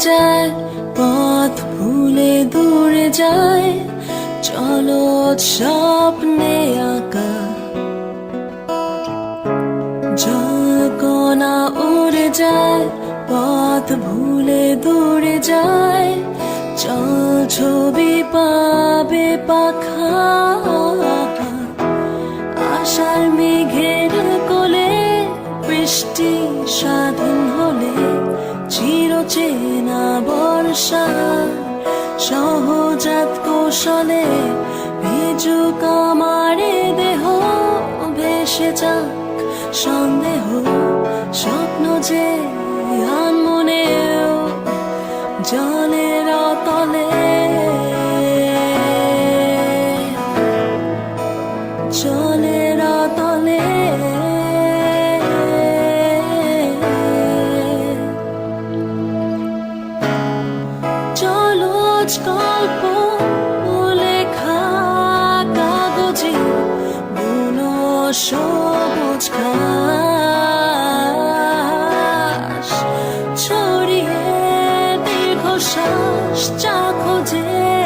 যায়, পথ ভুলে দূরে যায়। চলো স্বপ্নে আঁকা। জলকণা উড়ে যায়, পথ ভুলে দূরে যায়। চল ছবি পাবে পাখা। আশার মেঘের কোলে বৃষ্টি স্বাধীন হলে চিরচেনা বর্ষা সহজাত কৌশলে ভিজুক আমারে দেহ ভেসে যাক সন্দেহ স্বপ্ন যে আনমনেও জলের তলে গল্প লেখা কাগজে বুনো সবুজ ঘাস। ছড়িয়ে দীর্ঘশ্বাস চা খোঁজে